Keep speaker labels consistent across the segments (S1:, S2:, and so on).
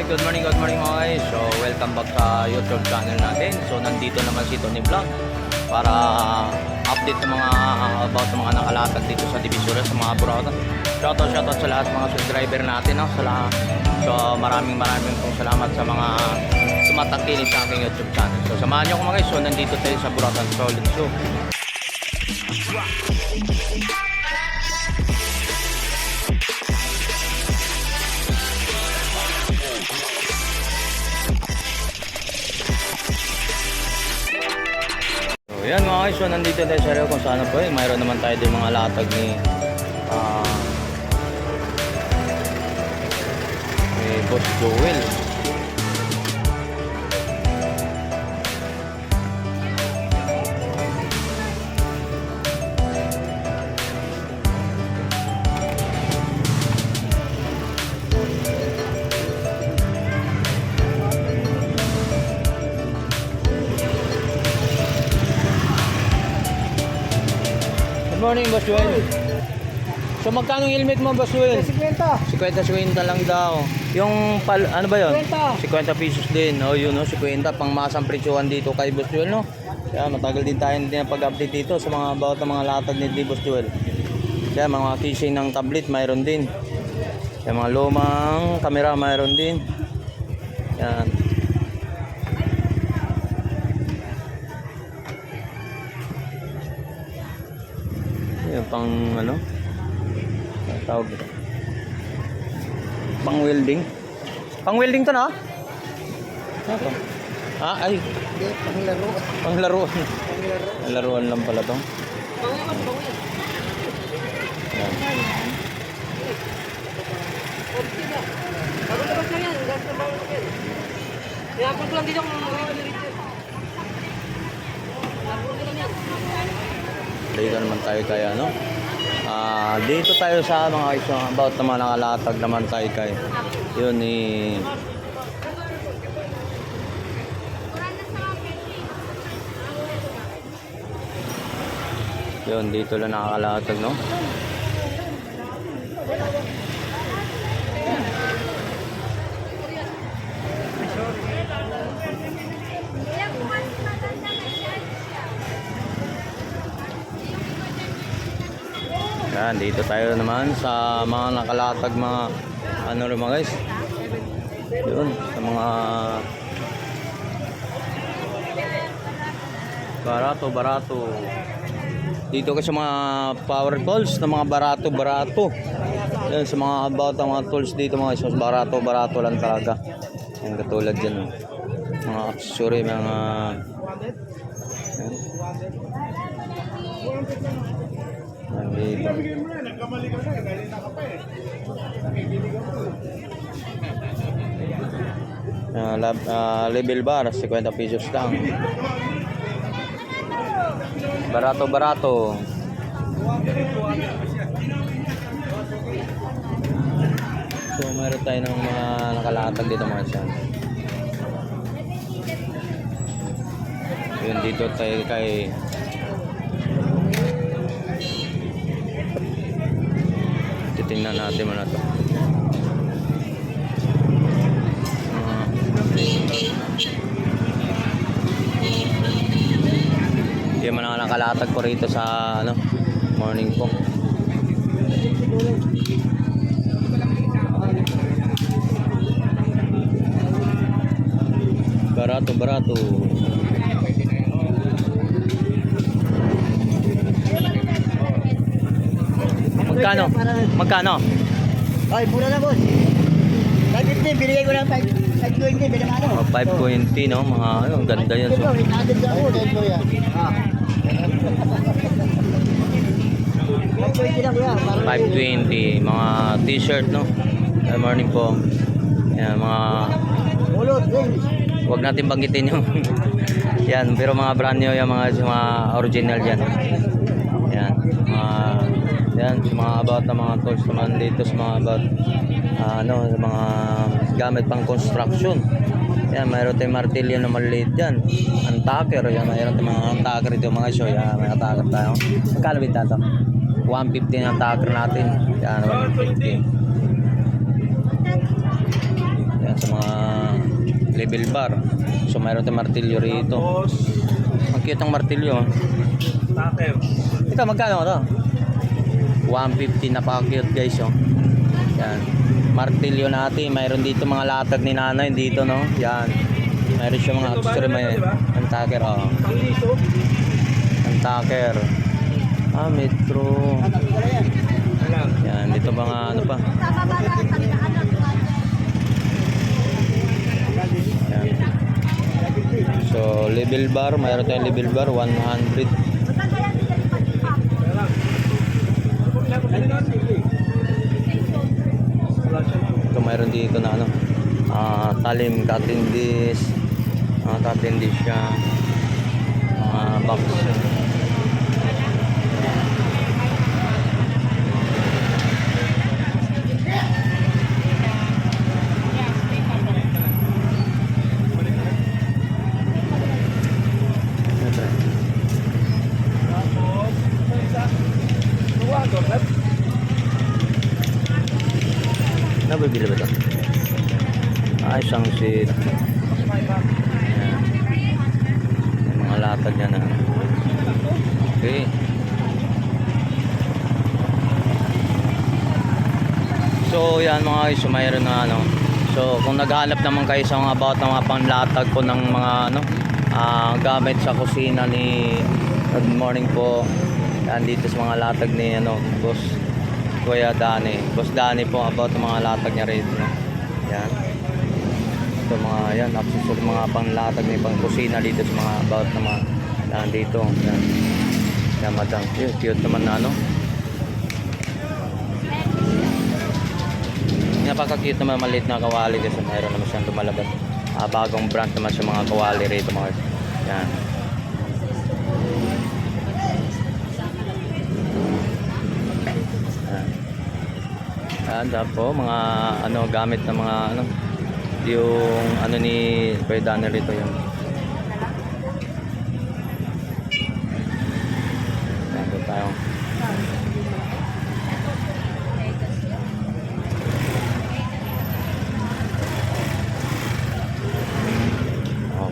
S1: Okay, good morning, good morning mga guys. So, welcome back sa YouTube channel natin. So, nandito naman si Tony Vlog para update sa mga about sa mga nakalatag dito sa Divisoria sa mga burota. Shoutout, shoutout sa lahat mga subscriber natin. No? Sa lahat. So, maraming maraming pong salamat sa mga sumatangkilik sa aking YouTube channel. So, samahan niyo ako mga guys. So, nandito tayo sa Buratan Solid. So, yan mga guys, so nandito tayo sa Rio kung saan po eh. Mayroon naman tayo din mga latag ni ah ni Boss Joel. Morning, Boss Joel. So magkano yung helmet mo, Boss Joel?
S2: 50.
S1: 50 50 lang daw. Yung pal ano ba 'yon?
S2: 50.
S1: 50 pesos din. Oh, yun no, 50 pang masang presyohan dito kay Boss Joel, no. Kaya matagal din tayo hindi na pag-update dito sa mga ng mga latag ni Boss Joel. Kaya mga casing ng tablet mayroon din. Kaya mga lumang kamera mayroon din. Yan. Yan pang ano? Tawag ito. Pang welding. Pang welding to na? Ano? Ah, ay,
S2: Hindi, panglaro.
S1: pang laruan.
S2: Panglaro.
S1: Laruan lang pala to. Yan.
S2: Bago labas lang yan. Gas na yan. Kaya ako lang dito kung
S1: Dito naman tayo kaya, no? Ah, dito tayo sa mga iso about na mga nakalatag naman tayo kay. Yun ni Yun, dito lang nakakalatag, no? Yan, dito tayo naman sa mga nakalatag mga ano rin mga guys. Yun, sa mga barato, barato. Dito kasi mga power tools na mga barato, barato. Yan, sa mga about ang mga tools dito mga guys, barato, barato lang talaga. Yan, katulad dyan. Mga accessory, mga... Yan. Yan, dito. Ah, lab, ah, level bar, 50 pesos lang. Barato, barato. So, meron tayo ng mga nakalatag dito mga siya. Yun, dito tayo kay titingnan natin mo na to. Ah. Yung mga nakalatag ko rito sa ano, morning po. Barato, barato. Magkano? Magkano?
S2: Ay, mura na boss. 550, binigay ko lang 5 520, binamano.
S1: Oh, 520 no, mga ano, ang ganda yan. So.
S2: Ah. 520 lang kuya. para-
S1: 520, mga t-shirt no. Good morning po. Yan, mga. Huwag natin banggitin yung yan, pero mga brand new yung mga, mga original dyan. Yan, mga yan, sa mga about ng mga tools naman dito sa mga about ah, ano, sa mga gamit pang construction. Yan, mayroon tayong martilyo na maliliit dyan. Antaker, yan, mayroon tayong mga antaker dito mga show. Yan, may antaker tayo. Magkano bita to? 150 ang antaker natin. Yan, 150. Yan, sa mga level bar. So mayroon tayong martilyo rito. Ang cute ng martilyo.
S3: Taker.
S1: Ito, magkano to? 150 napaka-cute guys, oh. Yan. Martilyo natin. Mayroon dito mga latag ni nanay dito, no? Yan. Mayroon siya mga accessory. May antaker, oh. Antaker. Ah, metro. Yan, dito mga ano pa. Yan. So, level bar. Mayroon tayong level bar. 100.
S3: Wala siya.
S1: Ito mayroon dito na ano, ah talim cutting disc, mga cutting disc siya, mga box. Ito.
S3: Tapos, may isa. Tuwa, Dornat.
S1: Nabibili ba ito? Ah, isang seat. Ayan. May mga latag yan na. Okay. So yan mga guys, so mayroon na ano. So kung naghahanap naman kayo sa mga about ng mga panglatag po ng mga ano ah, gamit sa kusina ni Good morning po. Yan dito sa mga latag ni ano, Boss Kuya Dani. Boss Dani po about mga latag niya rito. no? Yan. Ito mga yan, accessory mga panglatag ni pang kusina dito sa mga about ng mga yan dito. Yan. Yan madam. Yun, cute naman na ano. Napaka-cute naman maliit na kawali kasi mayroon naman siyang lumalabas. Ah, bagong brand naman sa mga kawali rito mga yan. Yan po mga ano gamit ng mga ano yung ano ni Daniel rito yun. Yan po tayo.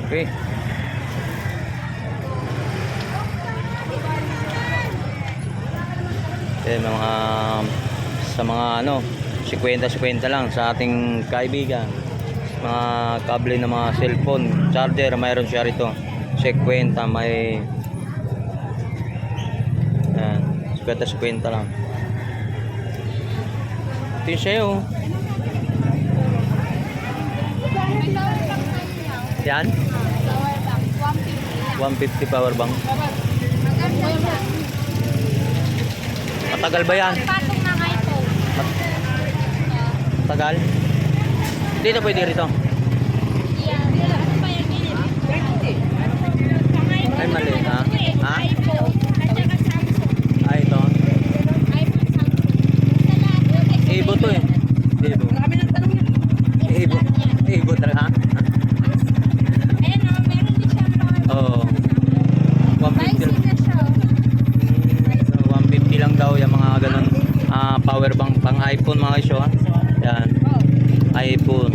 S1: Okay. Eh, mga sa mga ano, 50-50 lang sa ating kaibigan. Mga kable ng mga cellphone, charger, mayroon siya rito. 50 may Yan, 50-50 lang. Ito yung sa'yo. Yan, 150 power bank. Matagal ba yan?
S4: Patong na kayo po.
S1: Tagal? Na pwede rito. Ay, mali, ha? Ha?
S4: iPhone. At saka Samsung.
S1: Ay, ito.
S4: iPhone, Samsung. Sa lahat yun,
S1: Ibo to eh. Ibo.
S4: Marami ng tanong yun.
S1: Ibo. Ibo talaga, ha?
S4: Ayan o, meron din siya mga
S1: Oo. 150
S4: Bicing
S1: lang.
S4: na siya.
S1: So, 150 lang daw yung mga ganun. Ah, power bank pang iPhone mga isyo, ha? Yan. iPhone.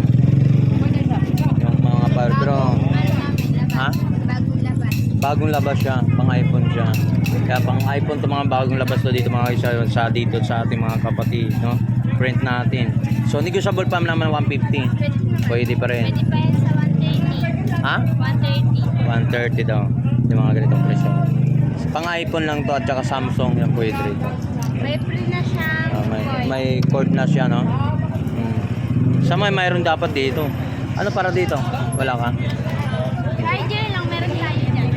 S1: Yung mga power pero
S4: Ano namin, labas.
S1: Ha?
S4: Bagong labas.
S1: bagong labas siya, pang iPhone siya. Kaya pang iPhone to mga bagong labas to dito mga isa sa dito sa ating mga kapatid, no? Print natin. So negotiable pa naman 150. Pwede pa rin.
S4: Pwede pa yan sa 130.
S1: Ha?
S4: 130.
S1: 130 daw. Yung mga ganitong presyo. Pang iPhone lang to at saka Samsung yung pwede rito.
S4: May free na siya.
S1: Ah, may, may cord na siya, no? Hmm. Sa may mayroon dapat dito. Ano para dito? Wala ka?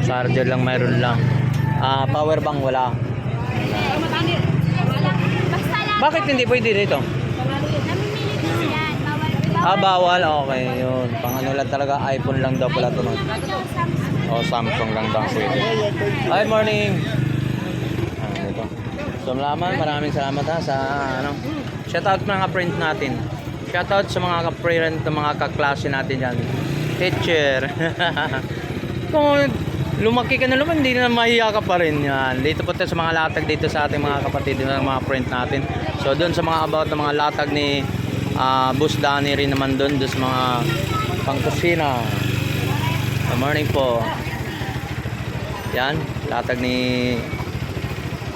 S4: Charger lang
S1: mayroon lang. Ah, power bank wala. Bakit hindi pwede dito?
S4: Namimili kasi yan. Bawal.
S1: Ah, bawal. Okay, yun. Pang ano lang talaga, iPhone lang daw pala. No?
S4: At saka Samsung.
S1: O, lang daw pwede. Hi, morning! Ah. So, malaman, maraming salamat ha sa ano. Shoutout mga print natin. Shoutout sa mga ka-parent, mga kaklase natin dyan. Teacher. Kung lumaki ka na naman, hindi na mahiya ka pa rin yan. Dito po tayo sa mga latag dito sa ating mga kapatid ng mga print natin. So, doon sa mga about ng mga latag ni Ah, Boss Danny rin naman doon, doon sa mga pangkusina. Good morning po. Yan, latag ni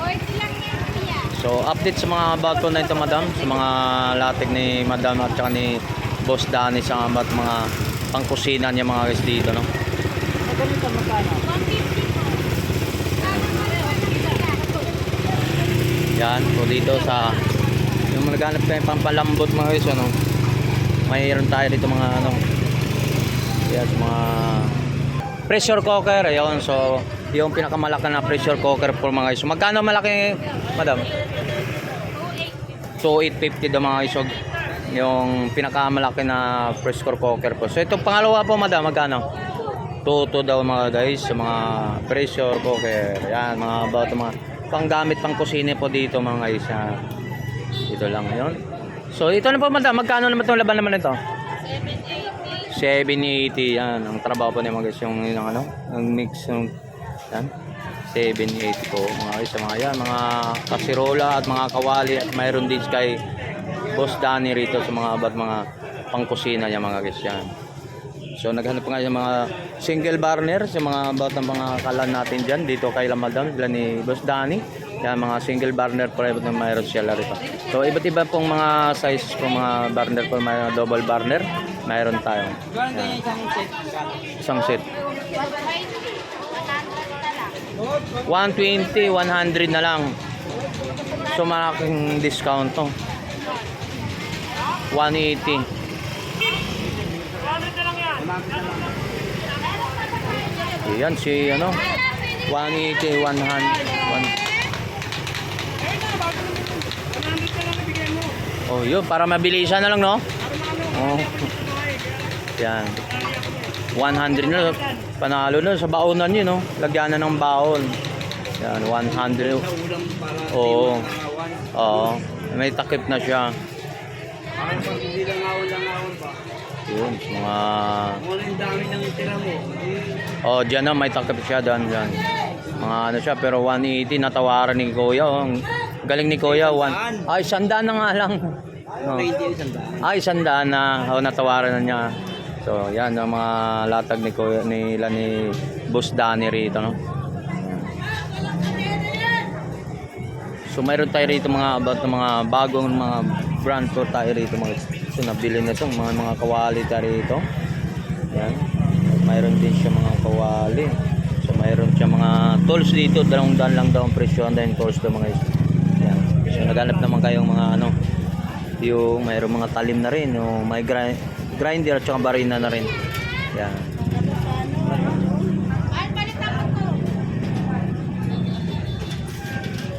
S4: 40 lang yan, kuya.
S1: So, update sa mga about po na ito, madam. Sa mga latig ni madam at saka ni Boss Danny sa mga pangkusina niya mga guys dito, no?
S4: 150 po.
S1: Yan, so dito sa yung naghanap kayo pampalambot mga guys, ano? Mayroon tayo dito mga ano. Yan, mga pressure cooker, ayun. So, yung pinakamalaki na pressure cooker po mga guys. So, magkano malaki, madam? 2850 daw mga guys. So, yung pinakamalaki na pressure cooker po. So, itong pangalawa po, madam, magkano? Tuto daw mga guys sa mga pressure cooker. Yan, mga about mga panggamit pang kusina po dito mga guys. Yan. Dito lang yun. So, ito na po, madam. Magkano naman itong laban naman ito? 780 yan ang trabaho po niya mga guys yung, yung ano yung mix yung yan 780 po mga guys mga yan mga kasirola at mga kawali at mayroon din kay Boss Danny rito sa mga abat mga pangkusina niya mga guys yan so naghanap nga yung mga single burner sa mga abat ng mga kalan natin dyan dito kay Lamadam sila ni Boss Danny yan mga single burner private na mayroon sila rito so iba't iba pong mga sizes po mga burner po may double burner mayroon tayo yan. isang set 120, 100 na lang. So malaking discount to. 180. Ayan si ano 180, 100 100. Oh, yun para mabilisan na lang no. Oh. Yan. 100 na panalo na sa baonan yun no. Lagyan na ng baon. Yan 100. Oo. Oo. May takip na siya.
S3: Parang hindi lang awon lang awon pa.
S1: Yun, mga
S3: yung dami ng itira mo.
S1: Oh, diyan na may takip siya doon diyan. Mga ano siya pero 180 natawaran ni Kuya. Oh. Ang Galing ni Kuya. One, ay, sandaan na nga lang. Oh. Ay, sandaan na. Oh, natawaran na niya. So, yan ang mga latag ni Kuya nila ni Boss Danny rito, no. So, mayroon tayo rito mga about ng mga bagong mga brand po tayo rito mga so nabili na itong mga mga kawali tayo rito. Yan. Mayroon din siya mga kawali. So mayroon siya mga tools dito, dalawang daan lang daw ang presyo ang yung tools daw mga. Yan. So naghanap naman kayong mga ano, yung mayroong mga talim na rin, yung may grind, grinder at saka barina na rin. Yan.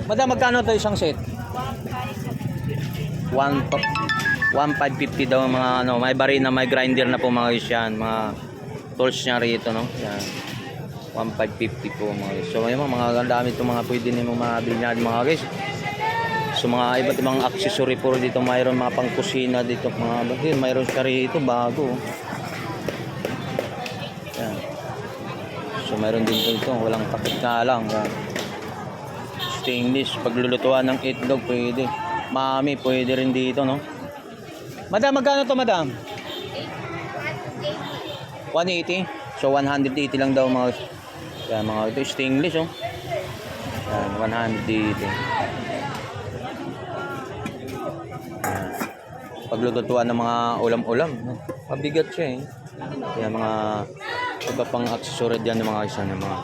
S1: Madam, magkano to isang set? 1 1550 daw mga ano, may barina, may grinder na po mga guys yan, mga tools niya rito, no? Yan. 1550 po mga guys. So, ayun mga dami itong mga pwede nimo mabili niya mga guys. So, mga iba't ibang accessory po dito, mayroon mga pangkusina dito, mga yun, mayroon siya rito bago. Yan. So, mayroon din po ito, walang takip na lang. Yan stainless. Paglulutuan ng itlog, pwede. Mami, pwede rin dito, no? Madam, magkano to, madam? 180. So, 180 lang daw mga... Yan, mga ito, stainless, oh. Yan, 180. Yan. Paglulutuan ng mga ulam-ulam. no? Mabigat siya, eh. Yan, mga... Iba pang accessory dyan ng mga isa ng mga...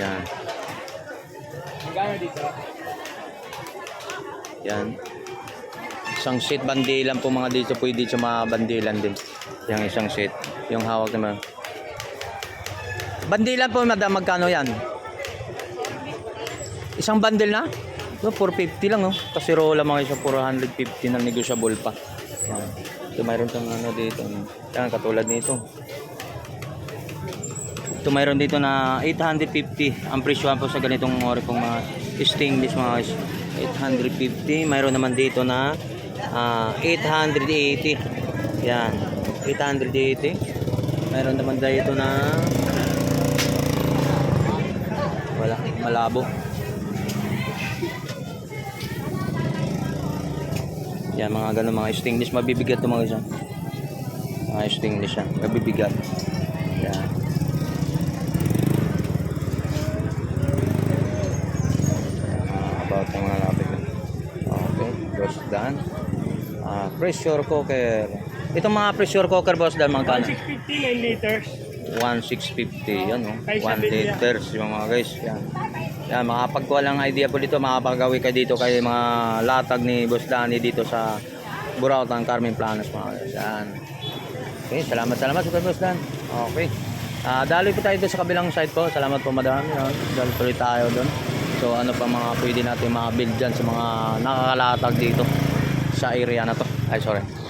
S1: Yan.
S3: Magkano dito?
S1: Yan. Isang set bandilan po mga dito pwede sa mga bandilan din. Yung isang set. Yung hawak naman. Bandilan po madam, magkano yan? Isang bandil na? No, 450 lang no. Kasi rola mga isa 450 na negotiable pa. Yan. So mayroon kang ano dito. Yan katulad nito. Ito mayroon dito na 850 ang presyo po sa ganitong ori pong mga stainless mga guys. 850 mayroon naman dito na ah, 880 yan 880 mayroon naman dito na wala malabo Yan, mga ganun, mga stainless. Mabibigat ito mga isa. Mga stainless yan. Mabibigat. Yan. Ah, about ng mga lapit. Okay, boss Dan. Ah, pressure cooker. Itong mga pressure cooker, boss Dan, magkano?
S3: 650, 9 liters.
S1: 1,650. Yan, oh.
S3: Ay,
S1: 1
S3: sabi niya.
S1: liters yung mga guys. Yan. Yan, makapagkuha lang idea po dito, makapagawi kayo dito kay mga latag ni Boss Danny dito sa Burautan, Carmen Planas mga guys. Yan. Okay, salamat, salamat sa Boss Dan. Okay. Ah, daloy po tayo sa kabilang side po. Salamat po madami. Yan. Daloy tuloy tayo doon. So ano pa mga pwede natin mga build dyan sa mga nakakalatag dito sa area na to. Ay sorry.